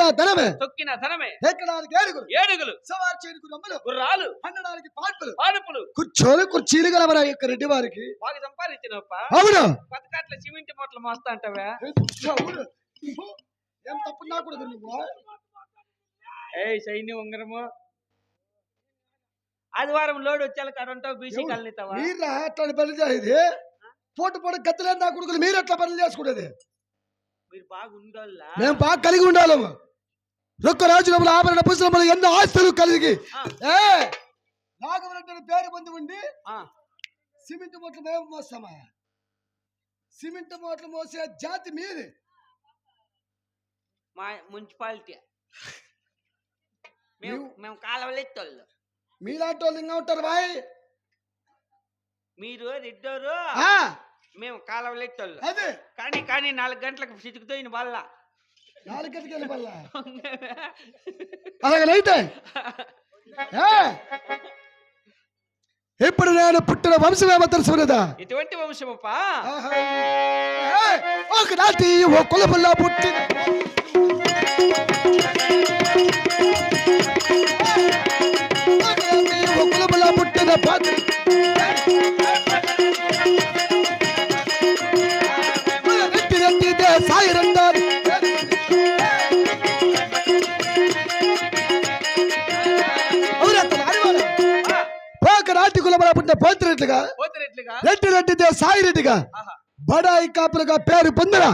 తొక్కిన ధనమే. తొక్కిన ధనమే. ఎక్కడానికి ఏడుగురు ఏడుగులు. సవార్ చేయడానికి రొమ్మలు. గుర్రాలు. పండడానికి పాటలు పానుపులు కూర్చోని కుర్చీలు గలవరా యొక్క రెడ్డి వారికి? బాగా సంపాదించినప్ప అవును. పథకాట్ల సిమెంట్ మూటలు మోస్తా అంటావా. అవును. ఏం తప్పు నా కూడా నువ్వు ఏ సైన్యం ఉంగరము. ఆదివారం లోడ్ వచ్చేలా కాడ ఉంటావు బీసీ కలనితావా? మీరు? అట్లాంటి పనులు చేసేది? పూట పూట గత్తలేని నా కొడుకులు మీరు ఎట్లా పనులు చేసుకునేది? మీరు బాగా ఉండోళ్ళా మేము బాగా కలిగి ఉండాలి రొక్క రాజులములు ఆభరణ పుస్తకములు ఎన్నో ఆస్తులు కలిగి. ఏ? నాగవరెడ్డి పేరు పొంది ఉండి సిమెంట్ మూటలు మేము మోస్తామా? సిమెంట్ మూటలు మోసే జాతి మీది. మా మున్సిపాలిటీ. మేము మేము కాలవలెత్తోళ్ళు మీలాంటి వాళ్ళు ఇంకా ఉంటారు బాయ్. మీరు రెడ్డోరు ఆ, మేము కాలవలెత్తోళ్ళు అదే. కానీ కానీ నాలుగు గంటలకు సితుకుతోయిన వాళ్ళ. నాలుగు గంటకి వెళ్ళిపోల్లా అలాగనైతే ఏ, ఇప్పుడు నేను పుట్టిన వంశమేమో తెలుసుకునేదా ఎటువంటి వంశమప్పా ఆహా. ఏ, ఒకనాటి ఓ కులపుల్లో పుట్టిన కులపుల్లో పుట్టిన పాత్రట్లుగా పోతున్నట్లుగా రెడ్డి రెడ్డిదే సాయి రెడ్డిగా ఆహా. బడాయి కాపులుగా పేరు పొందిన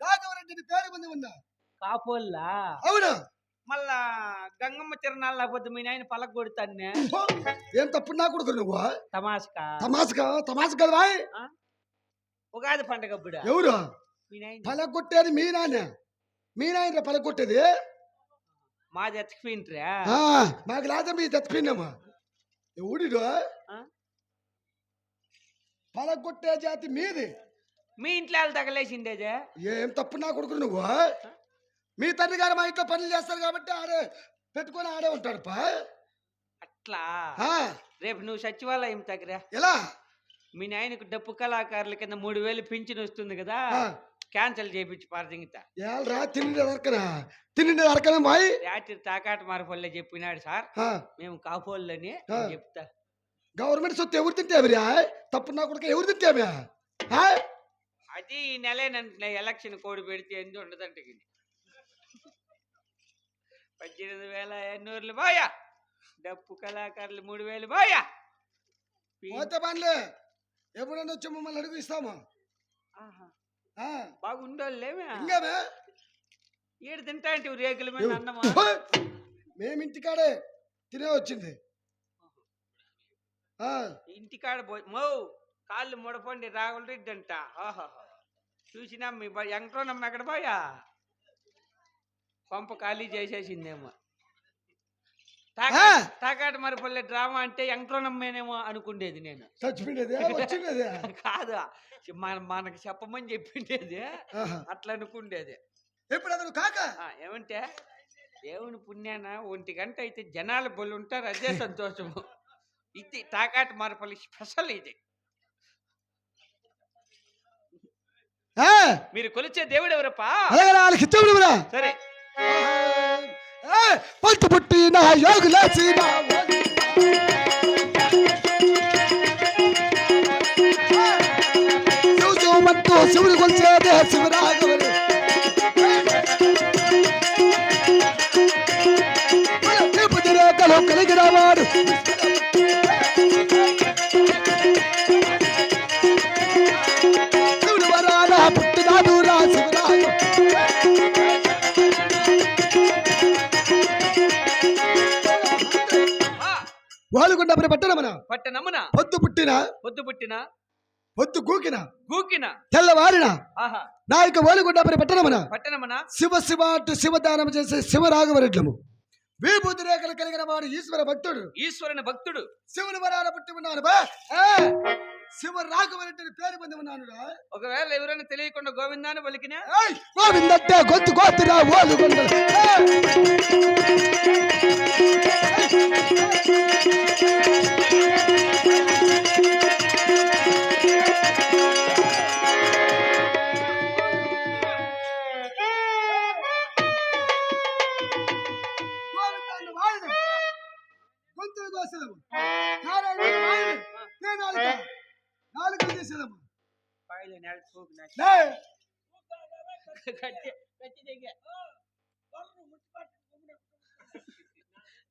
రాఘవరెడ్డిని పేరు పొంది ఉన్నా కాపోల్లా అవును మళ్ళా గంగమ్మ తిరణాల పొద్దు మీ నాయన పలక కొడుతాన్నే ఓ, ఏం తప్పు నా కొడుకు నువ్వు తమాస్కా తమాసగా తమాస కదా బాయ్ ఉగాది పండగ అప్పుడా ఎవరు మీ నాయన పలకొట్టేది మీ నాన్న మీ నాయన పలకొట్టేది మాది ఎత్తుకుపోయింట్రా ఆ, మాకు లేదా మీ తప్పిపోయినామా ఎవడిడు? ఆ? పలకొట్టే జాతి మీది. మీ ఇంట్లో వాళ్ళు తగలేసిండేదే. ఏం తప్పు నా కొడుకు నువ్వు? మీ తండ్రి గారు మా ఇంట్లో పనులు చేస్తారు కాబట్టి ఆడే పెట్టుకొని ఆడే ఉంటాడు పా. అట్లా? రేపు నువ్వు సచివాలయం దగ్గర ఎలా? మీ నాయనకు డప్పు కళాకారుల కింద మూడు వేలు పింఛన్ వస్తుంది కదా. క్యాన్సిల్ చేయించి పారదింగిత ఏళ్ళరా తిండి దొరకనా తిండి దొరకనా బాయ్ రాత్రి తాకాట మారపల్లె చెప్పినాడు సార్. మేము కాపోళ్ళని. చెప్తా. గవర్నమెంట్ సొత్తు ఎవరు తింటేవిరా తప్పు నా కొడుకు ఎవరు తింటేవా అది ఈ నెలేనంటే ఎలక్షన్ కోడ్ పెడితే ఎందు ఉండదంట. పద్దెనిమిది వేల ఎన్నూరులు బాయా డప్పు కళాకారులు మూడు వేలు బాయా పోతే పనులే. ఎప్పుడన్నా వచ్చి మమ్మల్ని అడుగు ఇస్తాము. బాగుండోళ్ళేమే. ఇంకేమే ఏడు తింటా అంటే రేకుల మీద అన్నమా మేము ఇంటికాడే తినే వచ్చింది. ఆ, ఇంటికాడ మో కాళ్ళు ముడపండి రాగుల రెడ్డి అంట చూసినా మీ వెంకటరమణ ఎక్కడ పోయా? పంప ఖాళీ చేసేసిందేమో. తాకాట మరిపల్లె డ్రామా అంటే వెంకటరమణేమో అనుకుండేది నేను. చచ్చిపోయినదే? వచ్చినదే? కాదు. మన మనకు చెప్పమని చెప్పిండేది. అట్లా అనుకుండేది. ఎప్పుడు అతను కాక ఏమంటే దేవుని పుణ్యాన ఒంటి గంట అయితే జనాలు బొల్లు ఉంటారు. అదే సంతోషము. ఇది తాకాట మరపల్లి స్పెషల్ ఇది. మీరు కొలిచే దేవుడు ఎవరప్పా? సరే. పంట పుట్టి నా యోగులేసి నా శివ శివమంటూ శివుని కొలిచేదే శివరాగవని తిరుపతి రేఖలు వాలుగుండ పట్టణమన? పట్టణమున. పొద్దు పుట్టిన? పొద్దు పుట్టిన. పొద్దు గూకిన గూకిన తెల్లవారిన? ఆహా. నాయక ఓలుగుండ పట్టణమన? పట్టణమున. శివ శివ అంటూ శివదానం చేసే శివరాఘవరెడ్లము విభూతి రేఖలు కలిగిన వాడు ఈశ్వర భక్తుడు. ఈశ్వరుని భక్తుడు. శివుని వరాన పుట్టి ఉన్నాను బా శివ రాఘవరెడ్డి పేరు పొంది ఉన్నాను. ఒకవేళ ఎవరైనా తెలియకుండా గోవిందాన్ని పలికినా? ఏయ్, గోవిందట్టే గొంతు గోతురా ఓలు కొండలు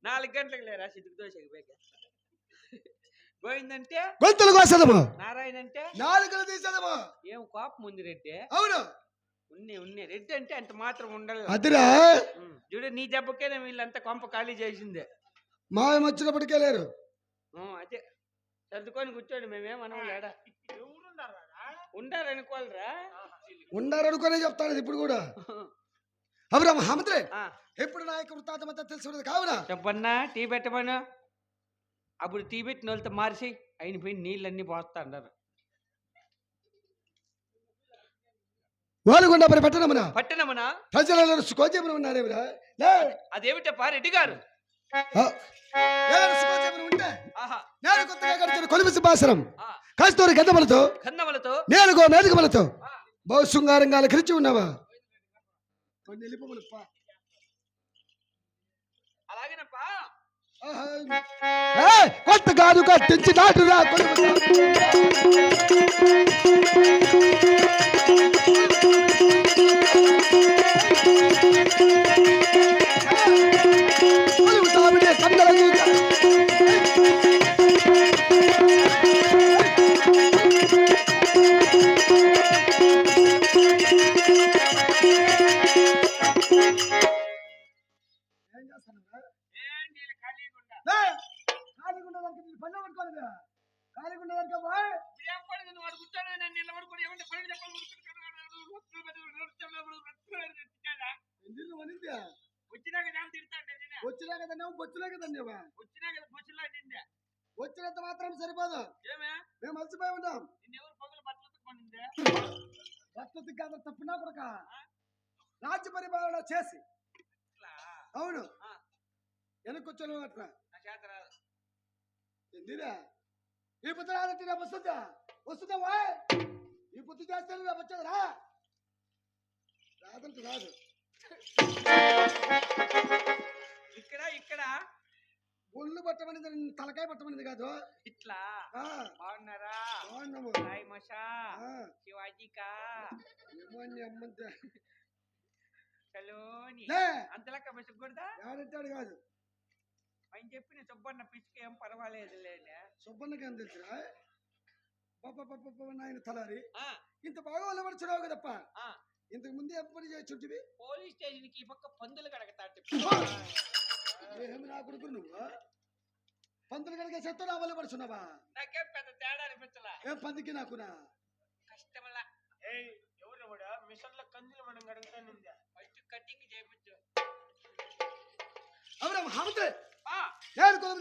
నాలుగు గంటలకు లేరా సిద్ధుకు దోశకి బేగ గోవిందంటే గొంతులు కోసెదము. నారాయణ అంటే నాలుకలు తీసేదము. ఏం కోపం ఉంది రెడ్డి అవును ఉన్నే ఉన్నే రెడ్డి అంటే అంత మాత్రం ఉండాలి అదిరా చూడు నీ దెబ్బకేనే వీళ్ళంతా కొంప ఖాళీ చేసిందే మాయం వచ్చినప్పటికే లేరు అదే సర్దుకొని కూర్చోండి మేమేమనం లేడా ఉండారనుకోవాలిరా ఉండారనుకునే చెప్తాను ఇప్పుడు కూడా. అబ్రహ్మ హమద్రే ఆ, ఎప్పుడు నా యొక్క వృత్తాంతమంతా తెలుసుకున్నది కావునా. చెప్పన్నా టీ పెట్టమను అప్పుడు టీ పెట్టిన వాళ్ళతో మార్చి అయిన పోయి నీళ్ళన్నీ పోస్తా అన్నారు. వాలుగుండా మరి పట్టణమున పట్టణమునా ప్రజలలో సుకోచేమని ఉన్నారేమిరా. అదేమిటప్పా రెడ్డి గారు? ఉంటే? ఆహా. నేను కొత్తగా ఆ, కస్తూరి గంధములతో గంధములతో నేనుగో మేలుకములతో ఆ, బహు శృంగారంగా అలకరించి ఉన్నావా? కొత్త కాదు కట్టించి నాటురా కొలుము మేము అలసిపోయి ఉన్నాం. బట్టలు కాదు తప్పునా కొడక? రాజ్య పరిపాలన చేసి. అవును. వెనకొచ్చాను అట్లా. ఎందురా ఈ రాదంటే రేపు వస్తుందా? వస్తుందా వా ఈ బుద్ధి చేస్తే రేపు వచ్చేదిరా? రాదంటే రాదు. ఇక్కడ ఇక్కడ. ఒళ్ళు పట్టమనిది నిన్ను తలకాయ పట్టమనిది కాదు. ఇట్లా. బాగున్నారా? బాగున్నాము. సాయి మషా. శివాజీకా? ఏమో నీ అమ్మంతే చలోని. లే. అంతలక్క మెసుకూడదా ఎవరంటాడు కాదు. ఆయన చెప్పిన సుబ్బన్న పిచ్చుక ఏం పర్వాలేదు లేనే సుబ్బన్నకి ఏం తెలుసురా? నాయన తలారి. ఆ, ఇంత బాగా వల్లబడుచున్నావు కదప్ప. ఆ, ఇంతకు ముందు ఎప్పుడు పని చేయొచ్చుంటివి పోలీస్ స్టేషన్కి ఈ పక్క పందులు కడగతాంటే ఏమి నా కొడుకు నువ్వు? పంతులు కనుక చెత్త నా వల్లబడుచున్నావా నాకేం పెద్ద తేడా అనిపించలా? ఏం పందికి నాకునా? కష్టమలా. ఎవరు కూడా మిషన్లో కందులు మనం కడుగుతానిందా ఫస్ట్ కటింగ్ చేయించు. హమతే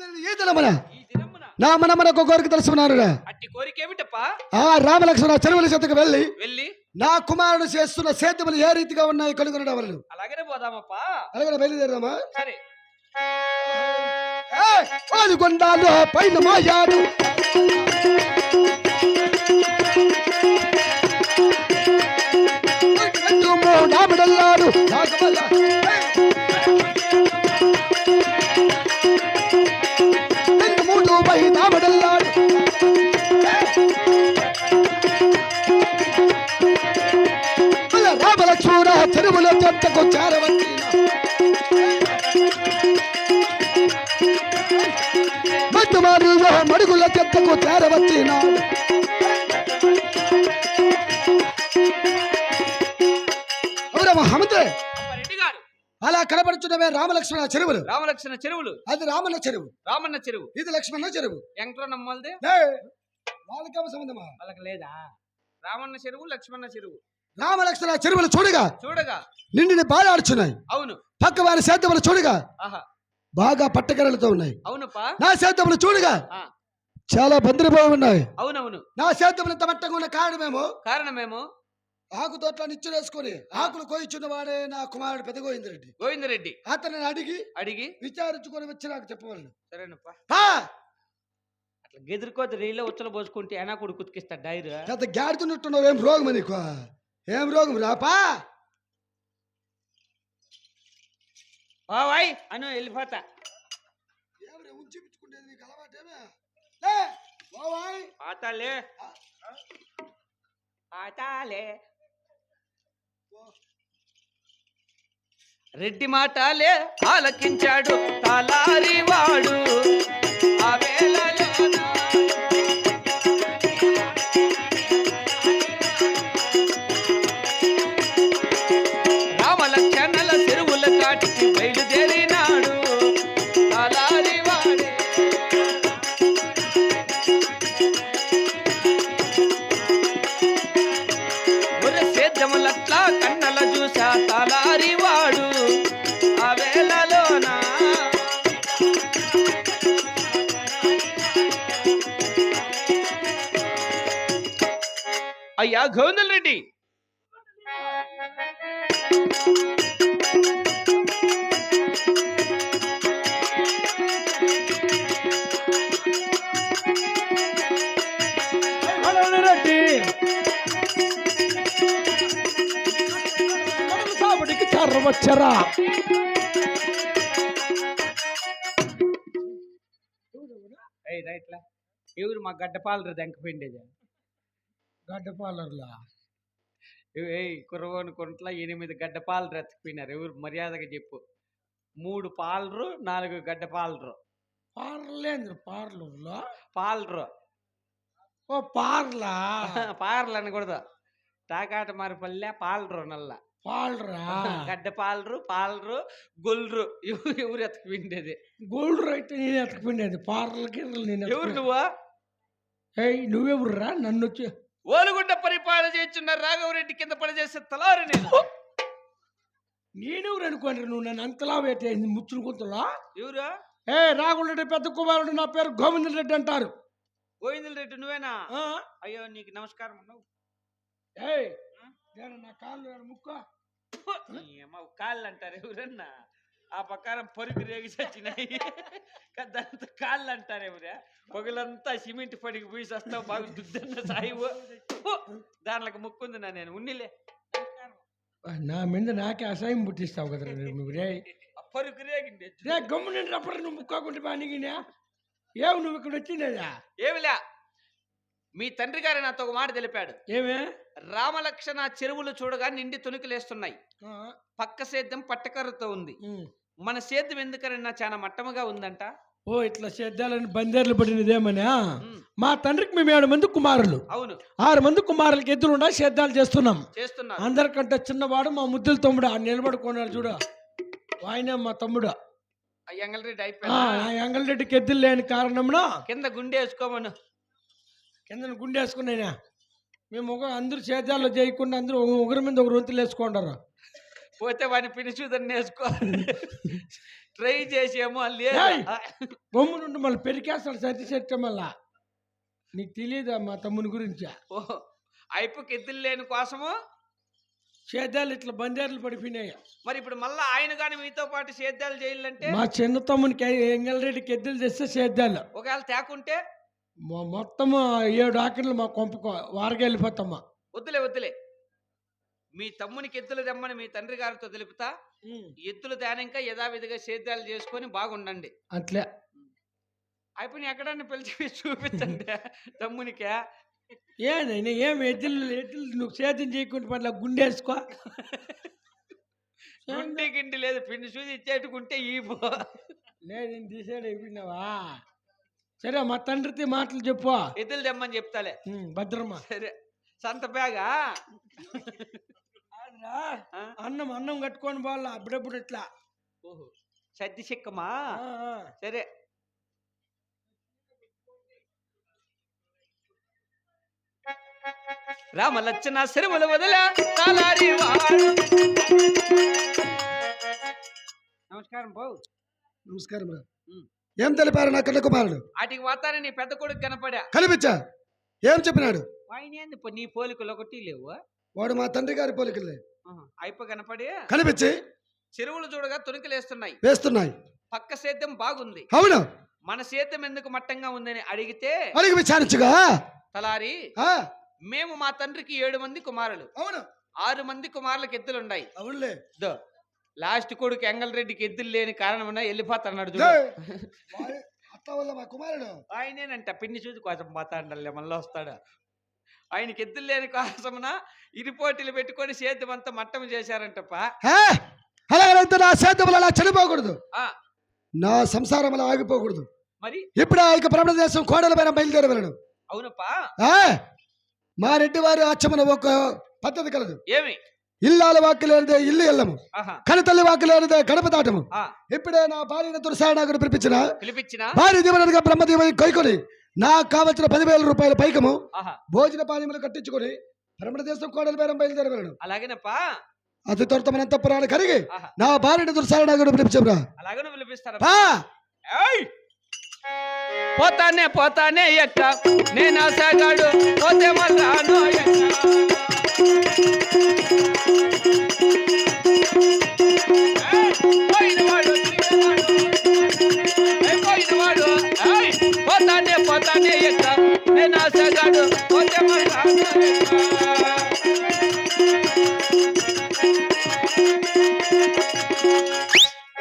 నేను ఈ దినమున. ఈ దినమున. నా మన మనకు కోరిక తెలుసుకున్నారురా అట్టి కోరిక ఏమిటప్పా? ఆ రామలక్ష్మణ చెరువుల చెత్తకు వెళ్ళి వెళ్ళి? నా కుమారుడు చేస్తున్న సేద్యములు ఏ రీతిగా ఉన్నాయి కనుగొనడం వలన అలాగనే పోదామప్పా. అలాగే బయలుదేరదామా? సరే. పాల్గొండాలు పైన మాయాడు. మట్టుమారులో మడుగుల చెత్తకు చేరవచ్చినాడు హమతే అలా కనబడుచున్నవే రామలక్ష్మణ చెరువులు. రామలక్ష్మణ చెరువులు. అది రామన్న చెరువు. రామన్న చెరువు. ఇది లక్ష్మణ చెరువు. ఎంకలో నమ్మల్ది వాళ్ళకేమో సంబంధమా? వాళ్ళకి లేదా? రామన్న చెరువు లక్ష్మణ చెరువు. రామలక్ష్మణ చెరువులు చూడగా చూడగా. నిండిని బాలాడుచున్నాయి అవును. పక్క వారి సేద్యములు చూడగా ఆహా. బాగా పట్టకరలతో ఉన్నాయి. అవునప్పా. నా సేద్యములు చూడగా. చాలా బందిరిపోయి ఉన్నాయి. అవునవును. నా సేద్యములు మట్టంగా ఉన్న కారణమేమో? కారణమేమో? ఆకు తోటలో నిచ్చునేసుకొని ఆకులు కోయిచున్న వాడే నా కుమారుడు పెదగోయిందిరెడ్డి గోవిందరెడ్డి. అతనిని అడిగి అడిగి? విచారించుకొని వచ్చి నాకు చెప్పవలను సరేనప్పా! అట్లా గెదురుకోత రీలో ఉచ్చలు పోసుకుంటే అయినా కూడా కుతికిస్తా డైర్? పెద్ద గాడుతున్నట్టున్నావు ఏం రోగం నీకు? ఏం రోగం రాపా? బావాయ్ అను వెళ్ళిపోతా. ఏమరే నీకు అలవాటేమే లే, రెడ్డి మాటలే ఆలకించాడు తలారి వాడు. ఆ వేళలోన అయ్యా గోవిందల్ రెడ్డి. వచ్చారా? ఏయ్ రైట్లా. ఎవరు మా గడ్డపాలరు దెంకపోయిండేది గడ్డ పాలర్లా? ఏయ్ కుర్రవోని కొంట్ల ఎనిమిది గడ్డ పాలు రెత్తకపోయినారు ఎవరు మర్యాదగా చెప్పు. మూడు పాలరు నాలుగు గడ్డ పాలరు పార్లేంద్ర పార్లూరులో పాలరు ఓ పార్లా పార్లు అనకూడదు. తాకాట మారిపల్లె పాలరు నల్ల. పాలరా గడ్డ పాలరు పాలరు గొల్రు ఎవ- ఎవరు ఎత్తకపోయిండేది? గోల్డ్ అయితే నేను ఎతకపోయినది పార్ల గిర్రలు నేను ఎవరు. నువ్వు? ఏయ్ నువ్వెవరురా నన్ను వచ్చి ఓలుగుండ పరిపాలన చేస్తున్న రాఘవరెడ్డి కింద పనిచేసే తలారి నేను. నేనెవరు అనుకోండి నువ్వు నన్ను అంతలా పెట్టేసింది ముచ్చును గుంతలో? ఎవరు? ఏ రాగులరెడ్డి పెద్ద కుమారుడు నా పేరు గోవింద రెడ్డి అంటారు. గోవిందుల రెడ్డి నువ్వేనా? అయ్యో నీకు నమస్కారం అన్నావు. నేను నా కాళ్ళు ముక్క? ఏమో కాళ్ళు అంటారు ఎవరన్నా? ఆ ప్రకారం పరుగు రేగి చచ్చినాయి దాంతో కాళ్ళు అంటారు ఎవరా పొగలంతా సిమెంట్ పడికి పోయి వస్తావు బాగా దుద్దన్న సాయివు. దాంట్లోకి ముక్కుంది నా నేను. ఉన్నిలే. నా మీద నాకే అసహ్యం పుట్టిస్తావు కదా నువ్వు. రే. రేగింది. రే గమ్ము నిండి రప్పటి నువ్వు ముక్కాకుంటే బానిగినా ఏమి నువ్వు ఇక్కడ వచ్చిందేదా ఏమిలే. మీ తండ్రి గారు నాతో ఒక మాట తెలిపాడు. ఏమే? రామలక్షణ చెరువులు చూడగా నిండి తునికిలేస్తున్నాయి ఆ, పక్క సేద్యం పట్టకర్రతో ఉంది. మన సేద్యం ఎందుకనన్నా చాలా మట్టముగా ఉందంట? ఓ ఇట్లా సేద్యాలని బందేర్లు పడినదేమనా మా తండ్రికి మేము ఏడు మంది కుమారులు. అవును. ఆరు మంది కుమారులకి ఎదురుండా సేద్యాలు చేస్తున్నాం. చేస్తున్నారు. అందరికంటే చిన్నవాడు మా ముద్దుల తమ్ముడు ఆ నిలబడుకున్నాడు చూడు. ఆయనే మా తమ్ముడు. ఎంగళరెడ్డి ఆ ఎంగళరెడ్డికి ఎద్దులు లేని కారణంలో కింద గుండె వేసుకోమను. కింద గుండేసుకున్నాయినా మేము ఒక అందరూ సేద్యాల్లో చేయకుండా అందరూ ఒకరి మీద ఒకరు వంతులు వేసుకుంటారు. పోతే వాడిని పిలిచుదని వేసుకో ట్రై చేసేమో! బొమ్మ నుండి మళ్ళీ పెరికేస్తాడు సర్ది చెట్టు మళ్ళా. నీకు తెలియదా మా తమ్ముని గురించి? ఓ అయిపోకి ఎద్దులు లేని కోసము? సేద్యాలు ఇట్లా బందేర్లు పడిపోయినాయి. మరి ఇప్పుడు మళ్ళా ఆయన కానీ మీతో పాటు సేద్యాలు చేయాలంటే? మా చిన్న తమ్మునికి ఎంగళరెడ్డికి ఎద్దులు తెస్తే సేద్యాలు ఒకవేళ తేకుంటే? మొత్తం ఏడు ఆకర్లు మా కొంపకు వారగా వెళ్ళిపోతామా. వద్దులే వద్దులే. మీ తమ్మునికి ఎద్దులు తెమ్మని మీ తండ్రి గారితో తెలుపుతా. ఎద్దులు తేనంక యథావిధిగా సేద్యాలు చేసుకొని బాగుండండి. అట్లే. అయిపోయి ఎక్కడన్నా పిలిచి చూపించండి తమ్మునికే. ఏనైనా ఏం ఎద్దులు ఎద్దులు నువ్వు సేద్యం చేయకుండా పట్ల గుండేసుకో గుండి గిండి లేదు పిండి చూసి ఇచ్చేటుకుంటే ఈ పో లేదు నేను డిసైడ్ అయిపోయినావా? సరే మా తండ్రితో మాటలు చెప్పు. ఎద్దులు తెమ్మని చెప్తాలే. భద్రమా సరే సంత బ్యాగా? అన్నం అన్నం కట్టుకొని పోవాలా అప్పుడప్పుడు ఇట్లా. ఓహో. సర్ది చిక్కమా. సరే. రామలచ్చన సెరువులు వదిల తాలారి నమస్కారం బావు నమస్కారం రా. ఏం తెలిపారు నా కన్న కుమారుడు? వాటికి పోతానే నీ పెద్ద కొడుకు కనపడా? కనిపించా? ఏం చెప్పినాడు? పో, నీ పోలికలు ఒకటి లేవు. వాడు మా తండ్రి గారి పోలికలే. అయిపో కనపడి కనిపించి చెరువులు చూడగా తొనికలేస్తున్నాయి. వేస్తున్నాయి. పక్క సేద్యం బాగుంది. అవును? మన సేద్యం ఎందుకు మట్టంగా ఉందని అడిగితే అడిగి విచారించుగా? తలారి మేము మా తండ్రికి ఏడు మంది కుమారులు. అవును? ఆరు మంది కుమారులకు ఎద్దులున్నాయి. అవునులే. దో లాస్ట్ కొడుకు ఎంగళరెడ్డికి ఎద్దులు లేని కారణం. వాడి అత్త వల్ల మా కుమారుడు. ఆయనేనంట పిన్ని చూసి కోసం పోతాండలే మళ్ళీ వస్తాడు? ఆయనకి ఎద్దులు లేని కోసమున ఇరుపోటీలు పెట్టుకొని సేద్యం అంతా మట్టం చేశారంటప్ప. అలాగైతే నా సేద్యములు అలా చనిపోకూడదు. నా సంసారం అలా ఆగిపోకూడదు. మరి? ఇప్పుడే ఆ యొక్క ప్రపంచ దేశం కోడల పైన బయలుదేరి వెళ్ళను అవునప్పా. ఆ, మా రెడ్డి వారి అచ్చమున ఒక పద్ధతి కలదు. ఏమి? ఇల్లాల వాక్కు లేనిదే ఇల్లు ఎల్లము. ఆహా. కనతల్లి వాక్కు లేనిదే గడప దాటము. ఇప్పుడే నా భార్యను దుర్సాయనాకుడు పిలిపించిన పిలిపించిన? భార్య దీవెనగా బ్రహ్మదీవని కొయ్కొని నాకు కావలసిన పదివేల రూపాయల పైకము భోజన పానీయములు కట్టించుకొని భ్రమణ దేశం కోడల బేరం బయలుదేరి వెళ్ళను అలాగేనప్పా? అతి త్వరతమైన అంతఃపురాలు కరిగి ఆహా. నా భార్యను దుర్సాయనాకుడు పిలిపించరా అలాగనే పిలిపిస్తారా? పా! ఏయ్! పోతానే పోతానే ఎక్క. నేను ఆశగాడు పోతే మళ్ళాను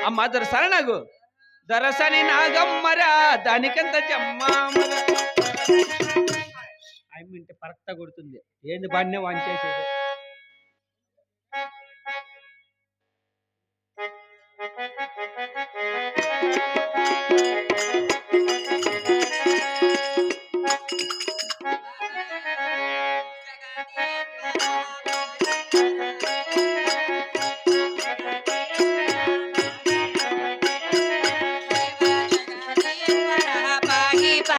అమ్మ దొరసారా నాకు దొరసని నాగమ్మరా దానికంత జమ్మామరా మింటే పరక్త కొడుతుంది. ఏంది బాగానే వాంచేసేది?